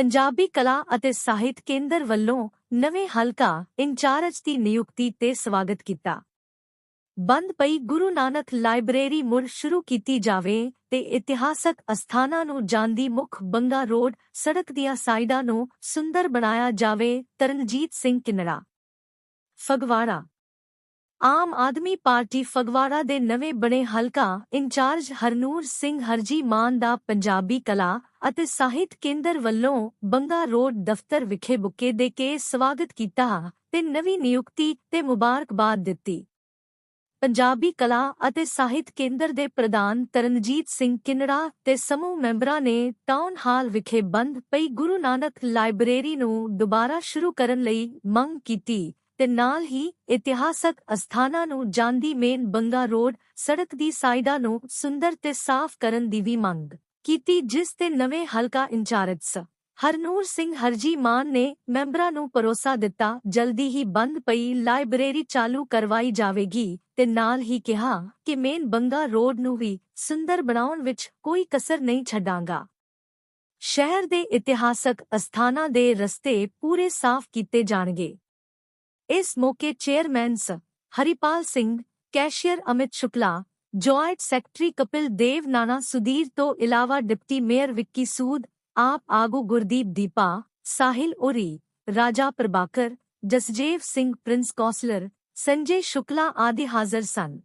ਪੰਜਾਬੀ ਕਲਾ ਅਤੇ ਸਾਹਿਤ ਕੇਂਦਰ ਵੱਲੋਂ ਨਵੇਂ ਹਲਕਾ ਇੰਚਾਰਜ ਦੀ ਨਿਯੁਕਤੀ ਤੇ ਸਵਾਗਤ ਕੀਤਾ। ਬੰਦ ਪਈ ਗੁਰੂ ਨਾਨਕ ਲਾਇਬ੍ਰੇਰੀ ਮੁੜ ਸ਼ੁਰੂ ਕੀਤੀ ਜਾਵੇ ਤੇ ਇਤਿਹਾਸਕ ਅਸਥਾਨਾਂ ਨੂੰ ਜਾਂਦੀ ਮੁੱਖ ਬੰਗਾ ਰੋਡ ਸੜਕ ਦੀਆਂ ਸਾਈਡਾਂ ਨੂੰ ਸੁੰਦਰ ਬਣਾਇਆ ਜਾਵੇ ਤਰਨਜੀਤ ਸਿੰਘ ਕਿਨੜਾ। ਫਗਵਾੜਾ ਆਮ ਆਦਮੀ ਪਾਰਟੀ ਫਗਵਾੜਾ ਦੇ ਨਵੇਂ ਬਣੇ ਹਲਕਾ ਇੰਚਾਰਜ ਹਰਨੂਰ ਸਿੰਘ ਹਰਜੀ ਮਾਨ ਦਾ ਪੰਜਾਬੀ ਕਲਾ ਅਤੇ ਸਾਹਿਤ ਕੇਂਦਰ ਵੱਲੋਂ ਬੰਗਾ ਰੋਡ ਦਫ਼ਤਰ ਵਿਖੇ ਬੁੱਕੇ ਦੇ ਕੇ ਸਵਾਗਤ ਕੀਤਾ ਤੇ ਨਵੀਂ ਨਿਯੁਕਤੀ ਤੇ ਮੁਬਾਰਕਬਾਦ ਦਿੱਤੀ। ਪੰਜਾਬੀ ਕਲਾ ਅਤੇ ਸਾਹਿਤ ਕੇਂਦਰ ਦੇ ਪ੍ਰਧਾਨ ਤਰਨਜੀਤ ਸਿੰਘ ਕਿਨੜਾ ਤੇ ਸਮੂਹ ਮੈਂਬਰਾਂ ਨੇ ਟਾਊਨ ਹਾਲ ਵਿਖੇ ਬੰਦ ਪਈ ਗੁਰੂ ਨਾਨਕ ਲਾਇਬ੍ਰੇਰੀ ਨੂੰ ਦੁਬਾਰਾ ਸ਼ੁਰੂ ਕਰਨ ਲਈ ਮੰਗ ਕੀਤੀ। ਤੇ ਨਾਲ ਹੀ ਇਤਿਹਾਸਕ ਅਸਥਾਨਾਂ ਨੂੰ ਜਾਂਦੀ ਮੇਨ ਬੰਗਾ ਰੋਡ, ਸੜਕ ਦੀ ਸਾਈਡਾਂ ਨੂੰ ਸੁੰਦਰ ਤੇ ਸਾਫ਼ ਕਰਨ ਦੀ ਵੀ ਮੰਗ ਕੀਤੀ, ਜਿਸ ਤੇ ਨਵੇਂ ਹਲਕਾ ਇੰਚਾਰਜ ਸ ਹਰਨੂਰ ਸਿੰਘ ਹਰਜੀ ਮਾਨ ਨੇ ਮੈਂਬਰਾਂ ਨੂੰ ਭਰੋਸਾ ਦਿੱਤਾ, ਜਲਦੀ ਹੀ ਬੰਦ ਪਈ ਲਾਇਬ੍ਰੇਰੀ ਚਾਲੂ ਕਰਵਾਈ ਜਾਵੇਗੀ ਤੇ ਨਾਲ ਹੀ ਕਿਹਾ ਕਿ ਮੇਨ ਬੰਗਾ ਰੋਡ ਨੂੰ ਵੀ ਸੁੰਦਰ ਬਣਾਉਣ ਵਿੱਚ ਕੋਈ ਕਸਰ ਨਹੀਂ ਛੱਡਾਂਗਾ। ਸ਼ਹਿਰ ਦੇ ਇਤਿਹਾਸਕ ਅਸਥਾਨਾਂ ਦੇ ਰਸਤੇ ਪੂਰੇ ਸਾਫ਼ ਕੀਤੇ ਜਾਣਗੇ। ਇਸ ਮੌਕੇ ਚੇਅਰਮੈਨ ਸ Haripal Singh, cashier Amit Shukla, joint secretary Kapil Dev ਨਾਨਾ ਸੁਧੀਰ ਤੋਂ ਇਲਾਵਾ ਡਿਪਟੀ ਮੇਅਰ ਵਿੱਕੀ ਸੂਦ, ਆਪ ਆਗੂ ਗੁਰਦੀਪ ਦੀਪਾ, ਸਾਹਿਲ ਉਰੀ, ਰਾਜਾ ਪ੍ਰਭਾਕਰ, ਜਸਜੇਵ ਸਿੰਘ ਪ੍ਰਿੰਸ ਕੌਸਲਰ, ਸੰਜੇ ਸ਼ੁਕਲਾ ਆਦਿ ਹਾਜ਼ਰ ਸਨ।